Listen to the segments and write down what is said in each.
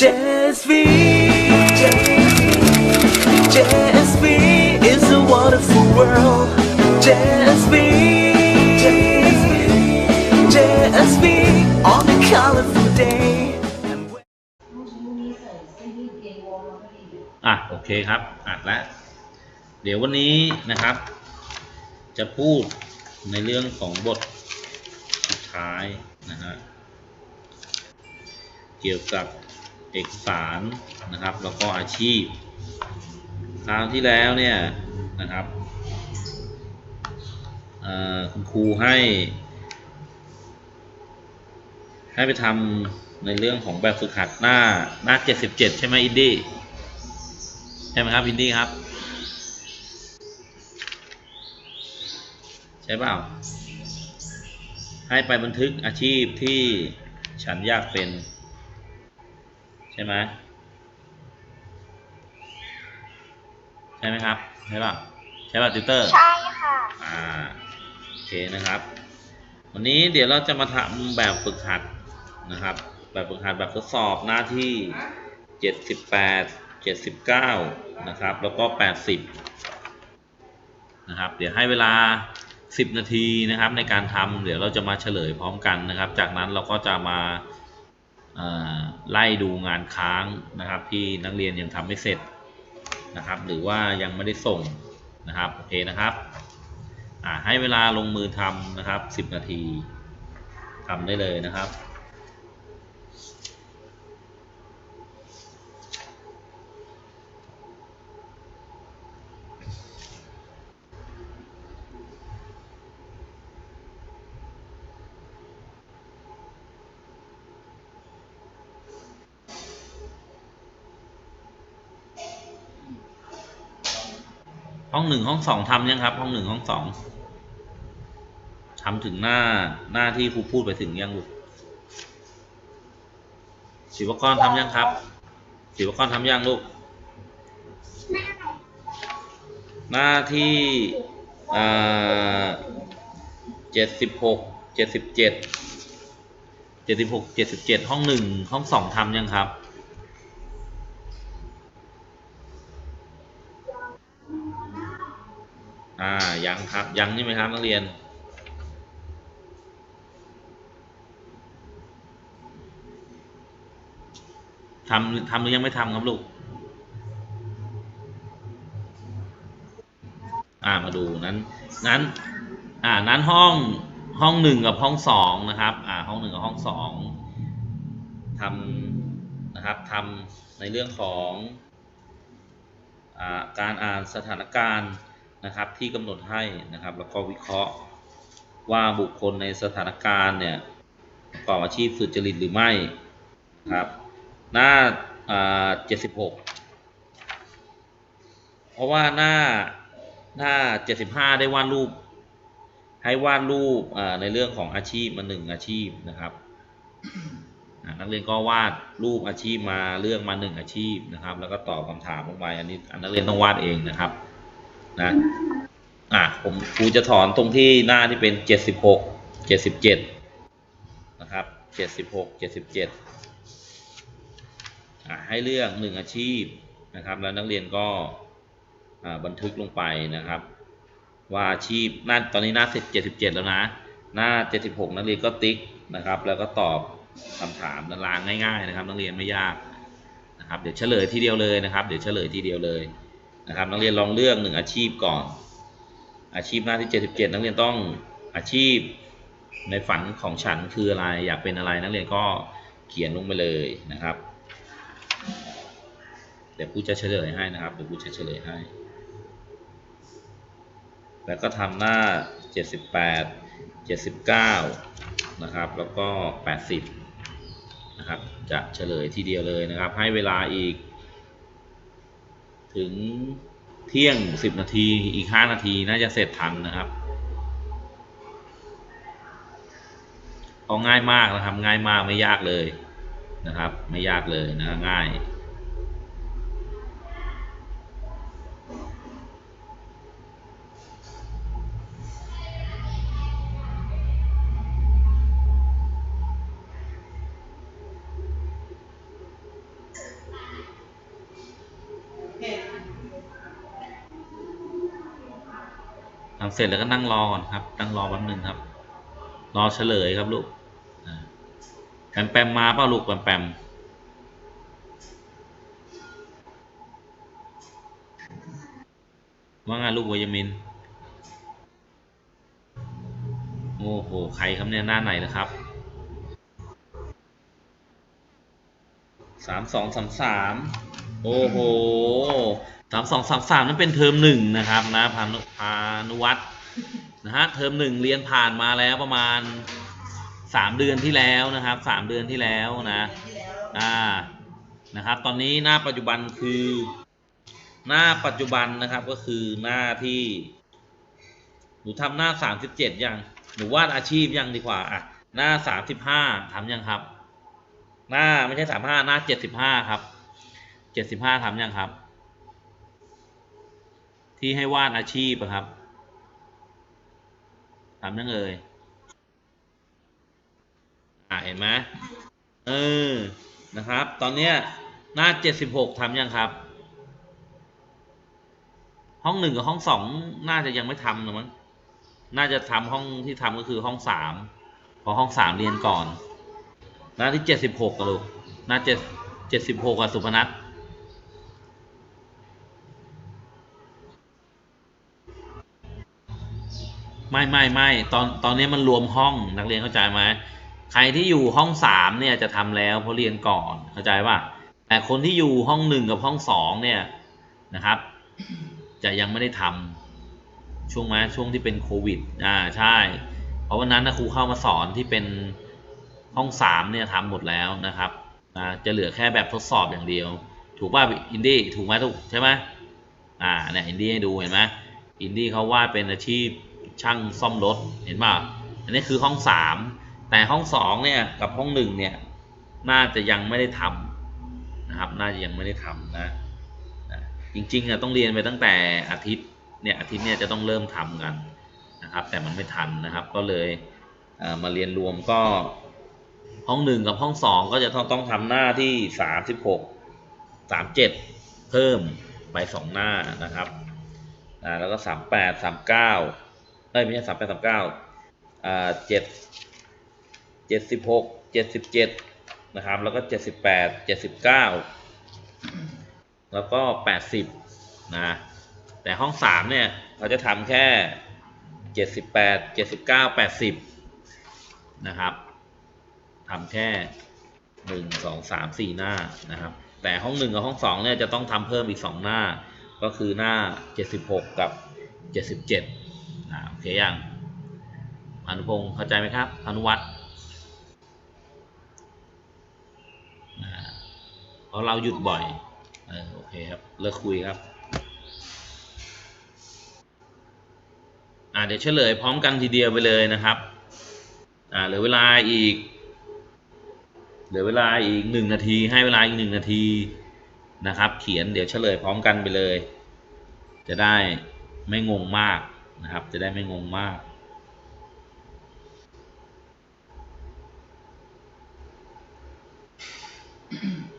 JSV JSV is a wonderful world JSV JSV on a colorful day อะโอเคครับอัดแล้วเดี๋ยววันนี้นะครับ จะพูดในเรื่องของบทสุดท้ายนะฮะเกี่ยวกับ เอกสารนะครับ แล้วก็อาชีพ คราวที่แล้วเนี่ยนะครับคุณครูให้ ให้ไปทำในเรื่องของแบบฝึกหัดหน้าหน้า 77 ใช่ไหมอินดี้ใช่ไหมครับอินดี้ครับ ใช่เปล่า ให้ไปบันทึกอาชีพที่ฉันอยากเป็น ใช่ไหมใช่ไหมครับ ใช่ป่ะใช่ป่ะติวเตอร์ ใช่ค่ะ อ่าโอเคนะครับ วันนี้เดี๋ยวเราจะมาทำแบบฝึกหัดนะครับ แบบฝึกหัดแบบทดสอบหน้าที่ 78 79 นะครับ แล้วก็ 80 นะครับ เดี๋ยวให้เวลา 10 นาทีนะครับในการทำเดี๋ยวเราจะมาเฉลยพร้อมกันนะครับ จากนั้นเราก็จะมาเอ่อ ไล่ดูงานค้างนะครับ ที่นักเรียนยังทำไม่เสร็จนะครับ หรือว่ายังไม่ได้ส่งนะครับโอเคนะครับให้เวลาลงมือทำนะครับ 10 นาทีทำได้เลยนะครับ ห้องหนึ่งห้องสองทำยังครับ ห้องหนึ่งห้องสองทำถึงหน้าหน้าที่ครูพูดไปถึงยังลูกศิวกรทำยังครับศิวกรทำยังลูก หน้าที่เจ็ดสิบหกเจ็ดสิบเจ็ดเจ็ดสิบหกเจ็ดสิบเจ็ดห้องหนึ่งห้องสองทำยังครับ อ่า ยังครับยังใช่ไหมครับนักเรียน ทำทำหรือยังไม่ทำครับลูก อ่ามาดูนั้นนั้น อ่านั้นห้องห้องหนึ่งกับห้องสองนะครับ อ่าห้องหนึ่งกับห้องสองทำนะครับทำในเรื่องของอ่าการอ่านสถานการณ์ นะครับที่กำหนดให้นะครับ แล้วก็วิเคราะห์ว่าบุคคลในสถานการณ์เนี่ยประกอบอาชีพสุจริตหรือไม่นะครับหน้าเจ็ดสิบหกเพราะว่าหน้าหน้าเจ็ดสิบห้าได้วาดรูป ให้วาดรูปในเรื่องของอาชีพมาหนึ่งอาชีพนะครับนักเรียนก็วาดรูปอาชีพมาเรื่องมาหนึ่งอาชีพนะครับ แล้วก็ตอบคำถามลงไปอันนี้อันนักเรียนต้องวาดเองนะครับ นะอะผมครูจะถอนตรงที่หน้าที่เป็นเจ็ดสิบหกเจ็ดสิบเจ็ดนะครับเจ็ดสิบหกเจ็ดสิบเจ็ดอะให้เลือกหนึ่งอาชีพนะครับ แล้วนักเรียนก็อ่าบันทึกลงไปนะครับ ว่าอาชีพหน้าตอนนี้หน้าเสร็จเจ็ดสิบเจ็ดแล้วนะ หน้าเจ็ดสิบหกนักเรียนก็ติ๊กนะครับ แล้วก็ตอบคำถามตารางง่าย ๆ นะครับ นักเรียนไม่ยากนะครับ เดี๋ยวเฉลยทีเดียวเลยนะครับ เดี๋ยวเฉลยทีเดียวเลย นะครับนักเรียนลองเลือกหนึ่งอาชีพก่อน อาชีพหน้าที่ 77 นักเรียนต้องอาชีพในฝันของฉันคืออะไรอยากเป็นอะไรนักเรียนก็เขียนลงไปเลยนะครับ เดี๋ยวครูจะเฉลยให้นะครับเดี๋ยวครูจะเฉลยให้ แล้วก็ทำหน้า 78 79 นะครับ แล้วก็ 80 นะครับ จะเฉลยทีเดียวเลยนะครับ ให้เวลาอีก ถึงเที่ยงสิบนาทีอีกห้านาทีน่าจะเสร็จทันนะครับเอาง่ายมากนะครับ ง่ายมากไม่ยากเลยนะครับ ไม่ยากเลยนะง่าย เสร็จแล้วก็นั่งรอก่อนครับ นั่งรอแป๊บหนึงครับ รอเฉลยครับลูกแปมแปมมาเปล่าลูกแปมแปมว่าไงลูกวายมิน โอ้โห ใครครับเนี่ยหน้าไหนนะครับสามสองสามสาม โอ้โหสามสองสามสามนั่นเป็นเทอมหนึ่งนะครับนะพานุพานุวัฒน์นะฮะเทอมหนึ่งเรียนผ่านมาแล้วประมาณสามเดือนที่แล้วนะครับสามเดือนที่แล้วนะอ่านะครับ ตอนนี้หน้าปัจจุบันคือ หน้าปัจจุบันนะครับก็คือหน้าที่หนูทำหน้าสามสิบเจ็ดยังหนูวาดอาชีพยังดีกว่าอะหน้าสามสิบห้าทำยังครับ หน้าไม่ใช่สามห้าหน้าเจ็ดสิบห้าครับ เจ็ดสิบห้าทำยังครับ ที่ให้วาดอาชีพอะครับทำยังเอ่ยอ่าเห็นไหมเออนะครับ ตอนเนี้ยหน้าเจ็ดสิบหกทำยังครับ ห้องหนึ่งกับห้องสองน่าจะยังไม่ทำนะมั้งน่าจะทำห้องที่ทำก็คือห้องสามเพราะห้องสามเรียนก่อน หน้าที่เจ็ดสิบหกอะลูกหน้าเจ็ดเจ็ดสิบหกอะสุพนัท ไม่ไม่ไม่ตอนตอนนี้มันรวมห้องนักเรียนเข้าใจไหมใครที่อยู่ห้องสามเนี่ยจะทำแล้วเพราะเรียนก่อนเข้าใจป่ะแต่คนที่อยู่ห้องหนึ่งกับห้องสองเนี่ยนะครับ จะยังไม่ได้ทำช่วงไหมช่วงที่เป็นโควิดอ่าใช่ เพราะวันนั้นนะครูเข้ามาสอนที่เป็นห้องสามเนี่ยทำหมดแล้วนะครับอ่าจะเหลือแค่แบบทดสอบอย่างเดียว ถูกป่ะอินดี้ถูกไหมถูกใช่ไหมอ่าเนี่ยอินดี้ให้ดูเห็นไหมอินดี้เขาวาดเป็นอาชีพ ช่างซ่อมรถเห็นป่ะอันนี้คือห้องสามแต่ห้องสองเนี่ยกับห้องหนึ่งเนี่ยน่าจะยังไม่ได้ทำนะครับ น่าจะยังไม่ได้ทำนะจริงๆอะต้องเรียนไปตั้งแต่อาทิตย์เนี่ยอาทิตย์เนี่ยจะต้องเริ่มทำกันนะครับ แต่มันไม่ทันนะครับ ก็เลยเมาเรียนรวมก็ห้องหนึ่งกับห้องสองก็จะต้องต้องทำหน้าที่สามสิบหกสามเจ็ดเพิ่มไปสองหน้านะครับแล้วก็สามแปดสามเก้า อ้ยไม่ใช่สามแปดสามเก้าอ่าเจ็ดเจ็ดสิบหกเจ็ดสิบเจ็ดนะครับ แล้วก็เจ็ดสิบแปดเจ็ดสิบเก้าแล้วก็80นะแต่ห้อง3เนี่ยเขาจะทำแค่78 79 80นะครับทำแค่1 2 3 4หน้านะครับ แต่ห้อง1กับห้อง2เนี่ยจะต้องทำเพิ่มอีก2หน้าก็คือหน้า76กับ77 นะโอเคยังอนุพงศ์เข้าใจไหมครับ อนุวัฒน์อ่าเพราะเราหยุดบ่อยออโอเคครับ เลิกคุยครับ อ่าเดี๋ยวเฉลยพร้อมกันทีเดียวไปเลยนะครับ อ่าเหลือเวลาอีก เหลือเวลาอีกหนึ่งนาที ให้เวลาอีกหนึ่งนาทีนะครับ เขียนเดี๋ยวเฉลยพร้อมกันไปเลย จะได้ไม่งงมาก นะครับ จะได้ไม่งงมาก Mm-hmm.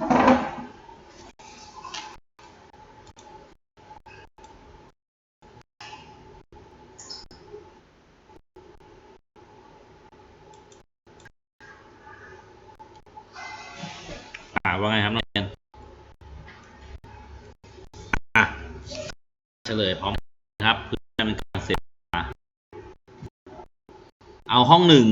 อ่าว่าไงครับนักเรียนอะเฉลยพร้อมครับเพื่อเป็นการเสร็จมาเอาห้องหนึ่ง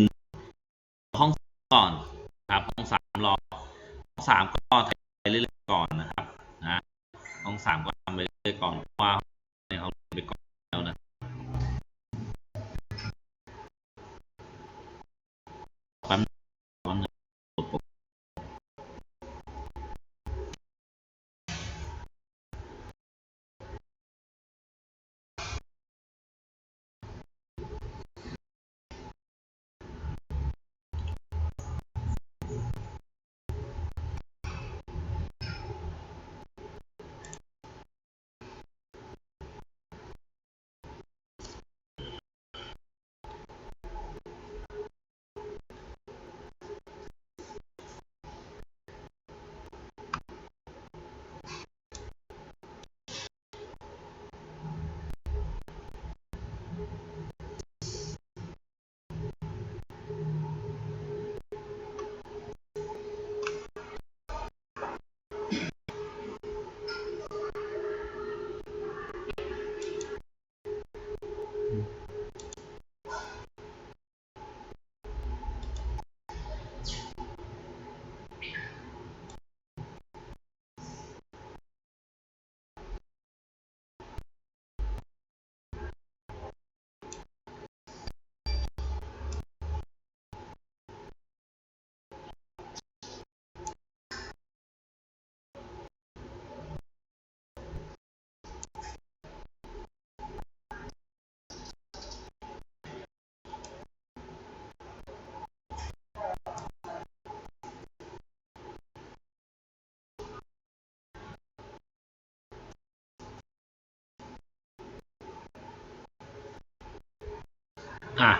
อะ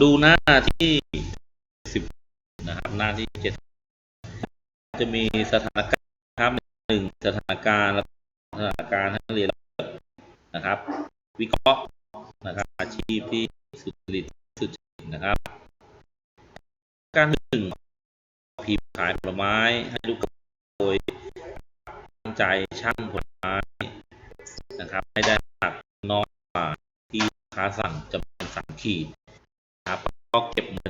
ดูหน้าที่สิบนะครับ หน้าที่เจ็ดจะมีสถานการณ์ครับหนึ่งสถานการณ์สถานการณ์ให้เรียนนะครับ วิเคราะห์นะครับ อาชีพที่สุจริตสุจริตนะครับ การหนึ่ง พิมพ์ขายผลไม้ให้ลูกค้าโดยตั้งใจช่างผลไม้นะครับให้ได้ตัดน้อยกว่าที่ลูกค้าสั่งจำนวนสามขีดนะครับก็เก็บเงิน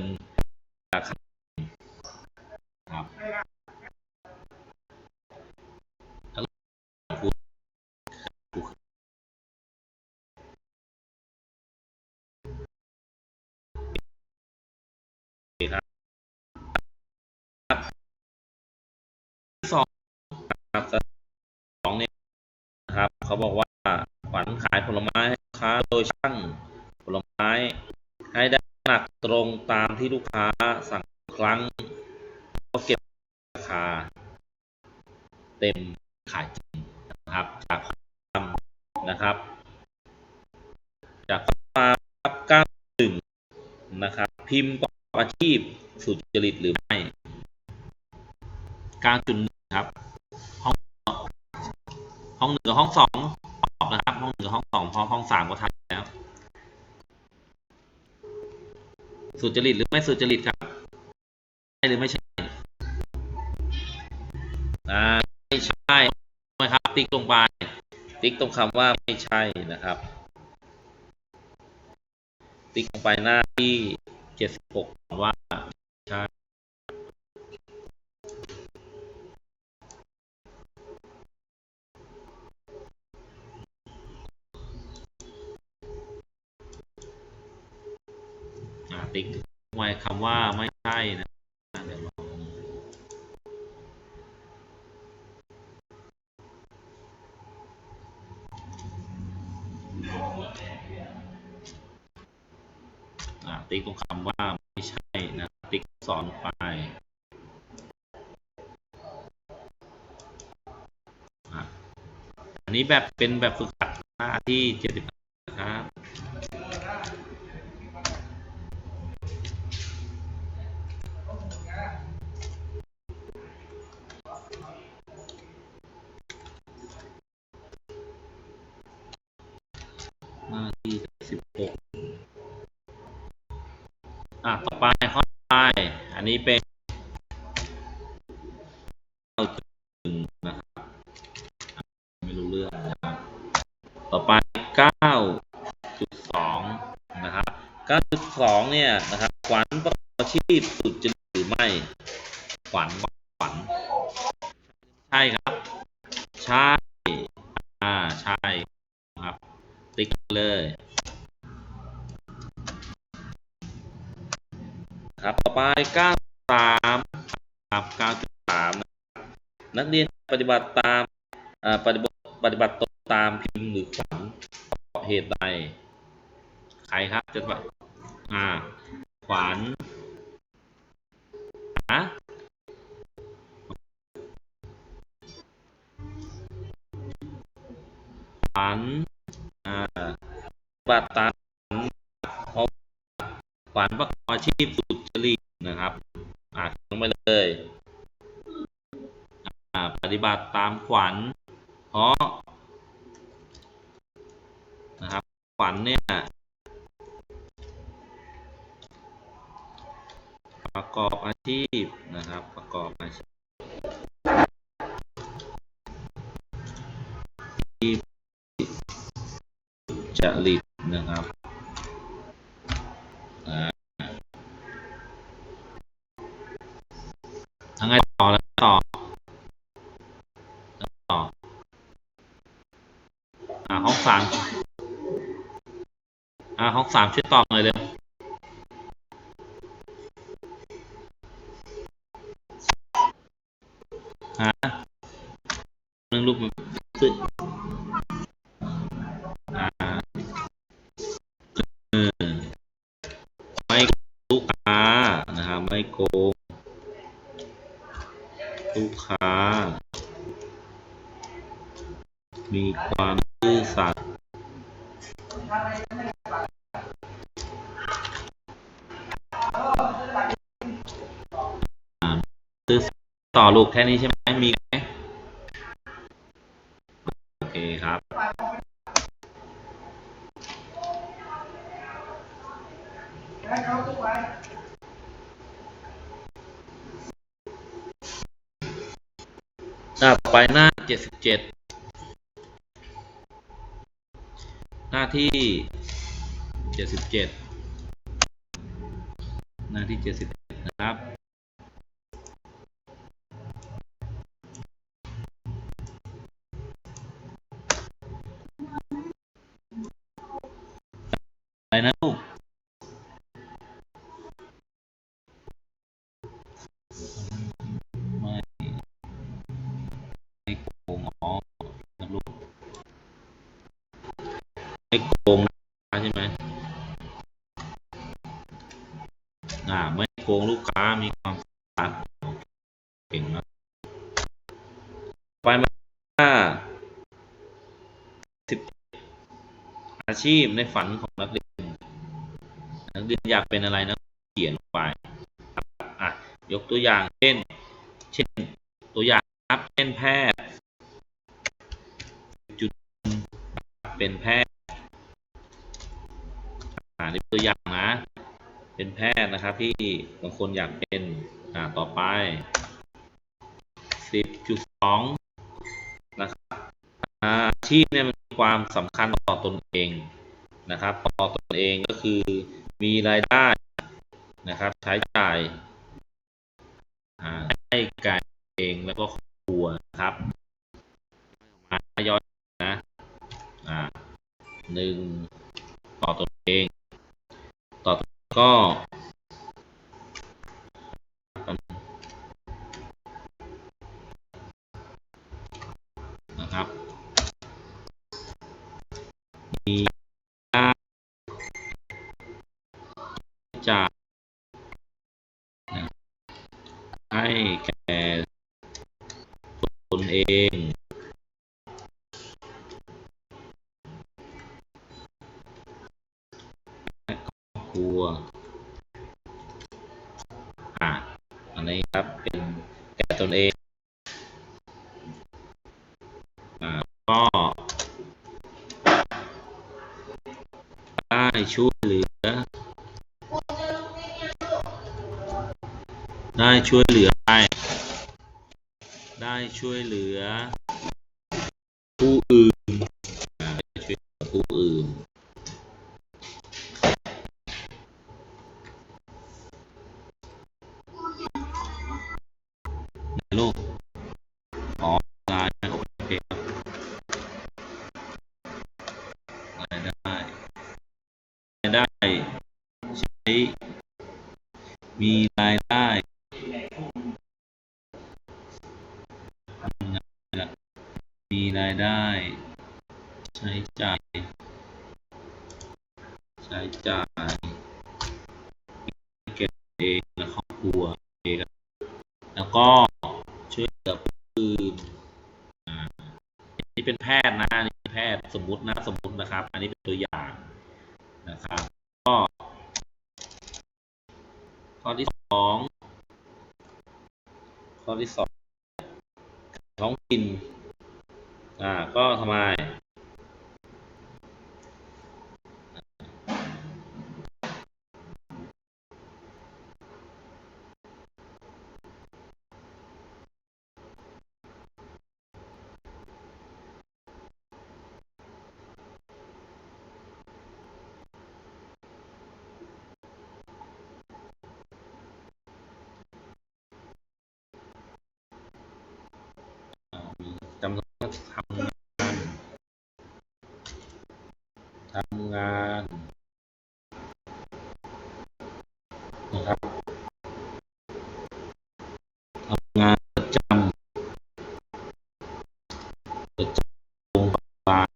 ครับสองเนี่ยนะครับ เขาบอกว่าขวัญขายผลไม้ให้ลูกค้าโดยช่างผลไม้ ให้ได้หนักตรงตามที่ลูกค้าสั่งครั้งก็เก็บราคา เต็มขายจริงนะครับ จากความนะครับ จากความรับก้าหนึ่งนะครับ พิมพ์ประกอบอาชีพสุจริตหรือไม่การจุดครับ ห้องห้องหนึ่งกับห้องสองตอบนะครับ ห้องหนึ่งกับห้องสองพราะห้องสามก็ทันแล้ว สุจริตหรือไม่สุจริตครับใช่หรือไม่ใช่อ่าไม่ใช่ไหมครับ ติ๊กลงไปติ๊กตรงคำว่าไม่ใช่นะครับ ติ๊กลงไปหน้าที่เจ็ดสิบหกว่า นี้แบบเป็นแบบฝึกหัดที่เจ็ดสิบครับหน้ที่สิบหกอะ ต่อไปข้อไป อันนี้เป็น นะครับขวัญประกอบอาชีพสุจริตหรือไม่ขวัญขวัญใช่ครับ ใช่อ่าใช่ครับ ติ๊กเลยครับต่อไป93ครับ9.3นะครับนักเรียนปฏิบัติตามปฏิบัติปฏิบัติตนตามพิมพ์หรือขวัญเพราะเหตุใดใครครับจะ ขวันปฏิบัติตามเพราะขวันประกอบอาชีพสุจริตนะครับอ่าลงไปเลยปฏิบัติตามขวัญเพราะ 3 ชุดต่อ ค่นี้ใช่ไหมมีไหมโอเคครับ ต่อไปหน้า 77 หน้าที่ 77 หน้าที่ 77 อาชีพในฝันของนักเรียน นักเรียนอยากเป็นอะไรนะเขียนไปอะยกตัวอย่างเช่น เช่นตัวอย่างครับเช่นแพทย์จุดเป็นแพทย์อ่านี่ตัวอย่างนะ เป็นแพทย์นะครับที่บางคนอยากเป็นอ่าต่อไปสิบจุดสองนะครับอาชีพเนี่ยมัน ความสำคัญต่อตนเองนะครับ ต่อตนเองก็คือมีรายได้นะครับใช้จ่ายให้แก่เองแล้วก็ครอบครัวนะครับมาย้อนนะอ่าหนึ่งต่อตนเอง ต่อก็ นะครับ มีค่าใช้จ่ายนะ ให้แก่ตนเองและครอบครัวอ่าอันนี้ครับ เป็นแก่ตนเองอ่าก็ได้ช่วยเหลือ ได้ช่วยเหลือ ช่วยเหลือ ผู้อื่นช่วยเหลือผู้อื่นไหนลูกอ๋อไลน์โอเคครับรายได้รายได้ ใช้ มีรายได้ทำงานละมีรายได้ ใช้จ่าย ใช้จ่ายเก็บเองและครอบครัวเองแล้วก็ช่วยเหลือผู้อื่นอ่าอันนี่เป็นแพทย์นะอันนี้แพทย์ส มมุตินะสมมุตินะครับ อันนี้เป็นตัวอย่างนะครับ ก็ข้อที่สองข้อที่สองท้องถิ่นอ่าก็ทำไม อ่ามีจำนวน ทำงานทำงานนะครับทำงานประจำประจำโรงพยาบาล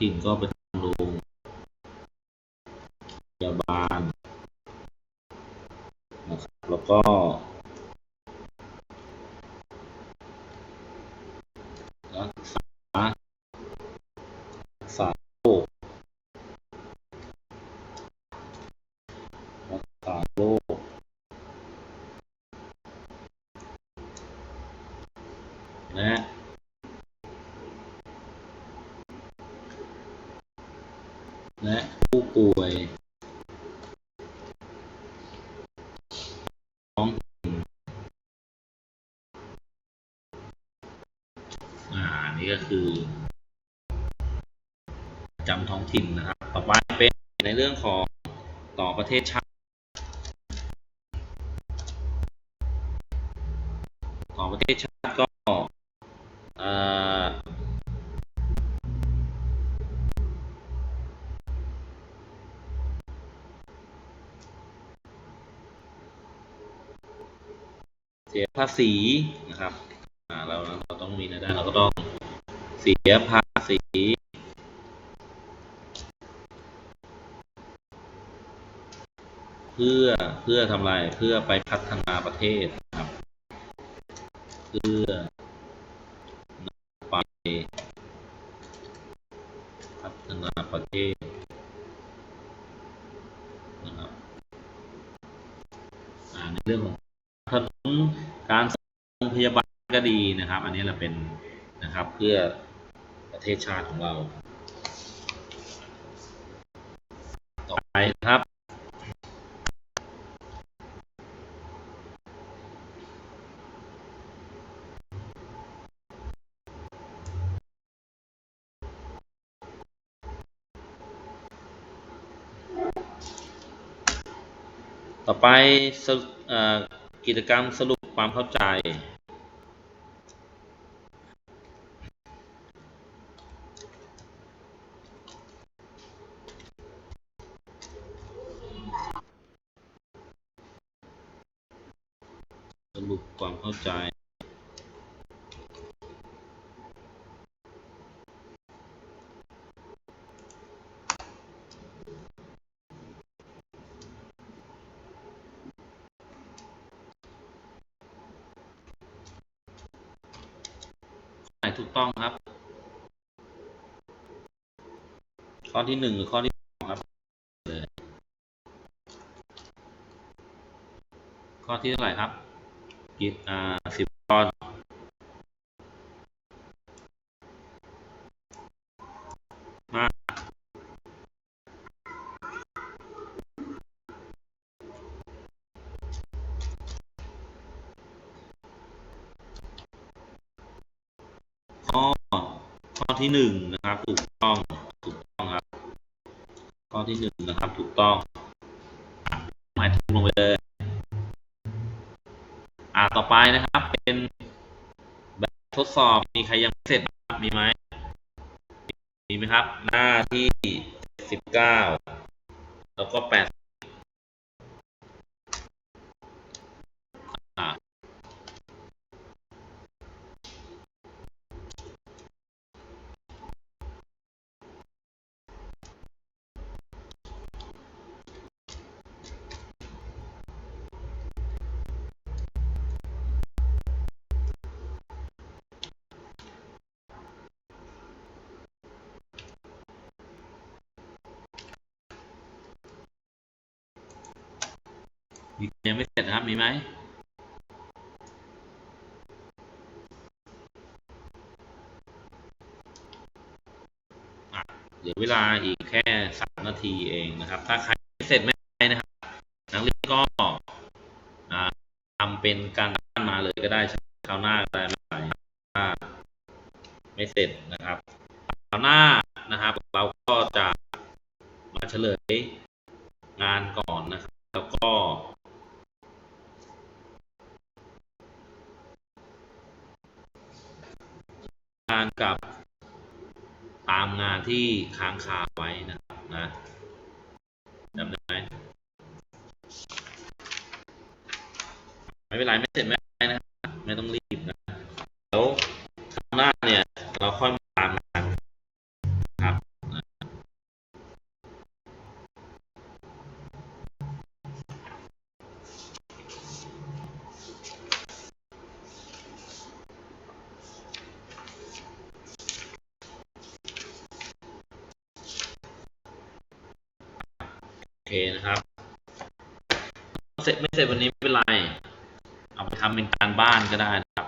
ถิ่นก็เป็นโรงพยาบาลนะครับแล้วก็ รักษารักษาโรครักษาโรคและและผู้ป่วยท้องถิ่นอ่านี่ก็คือ จำท้องถิ่นนะครับ ต่อไปเป็นในเรื่องของต่อประ เทศชาติต่อประเทศชาติก็เสียภาษีนะครับเราเราต้องมีรายได้เราก็ต้องเสียภาษี พื่อเพื่อทำอะไรเพื่อไปพัฒนาประเทศนะครับ เพื่อไปพัฒนาประเทศนะครับในเรื่องของถนนการสร้างโรงพยาบาลก็ดีนะครับ อันนี้เราเป็นนะครับเพื่อประเทศชาติของเรา ต่อไปนะครับ ไปสรุปกิจกรรมสรุปความเข้าใจสรุปความเข้าใจ ข้อที่หนึ่งหรือข้อที่สองครับเลยข้อที่เท่าไหร่ครับกี่อ่าสิบตอนมาข้อข้อที่หนึ่งนะครับถูก นะครับถูกต้องหมายถึงลงไปเลยอ่าต่อไปนะครับ เป็นแบบทดสอบมีใครยังไม่เสร็จบ้างมีไหมมีไหมครับ หน้าที่สิบเก้าแล้วก็แปดอ่า มีใคร ยังไม่เสร็จนะครับ มีไหมเหลือเวลาอีกแค่สามนาทีเองนะครับ ถ้าใครเสร็จไม่เป็นะครับนักเรียนก็ทำเป็นการบ้านมาเลยก็ได้คราวหน้าก็ได้ไม่ไรถ้าไม่เสร็จนะครับคราวหน้านะครับ เราก็จะมาเฉลยงานก่อนนะครับ แล้วก็ งานกับตามงานที่ ค้างคาไว้นะครับนะจำได้ไหมไม่เป็นไรไม่เสร็จไหมเป็นไรนะครับไม่ต้องรีบนะแล้วคราวหน้าเนี่ย เราค่อยมาตามงานนะครับนะโอเคนะครับ เสร็จไม่เสร็จวันนี้ไม่เป็นไร เอาไปทำเป็นการบ้านก็ ได้นะครับ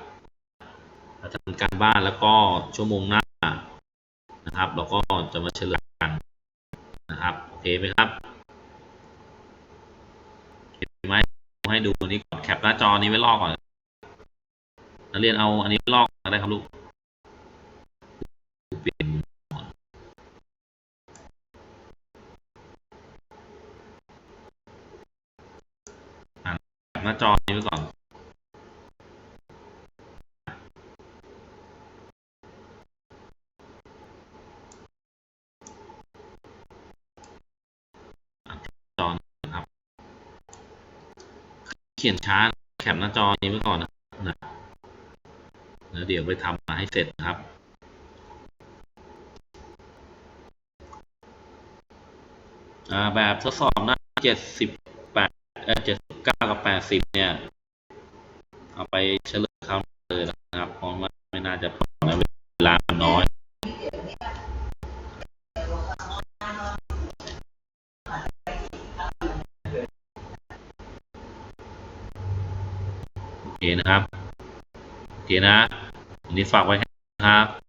ถ้าทำการบ้านแล้วก็ชั่วโมงหน้านะครับ เราก็จะมาเฉลยกันนะครับโอเคไหมครับเห็นไหมให้ดูนี้ก่อนแคปหน้าจอนี้ไว้ลอกก่อนนักเรียนเอาอันนี้ลอกได้ครับลูกเปลี่ยนอะแคปหน้าจอนี้ไว้ก่อน จอนะครับ เขียนช้าแคปหน้าจอนี้ไว้ก่อนนะนะแล้วเดี๋ยวไปทำมาให้เสร็จนะครับแบบทดสอบหน้าเจ็ดสิบแปดเออเจ็ดสิบเก้ากับแปดสิบเนี่ย เอาไปเฉลยเขาเลยนะครับเพราะว่าไม่น่าจะพอแล้วเวลามันน้อย โอเคนะครับ โอเคนะอันนี้ ฝากไว้ครับ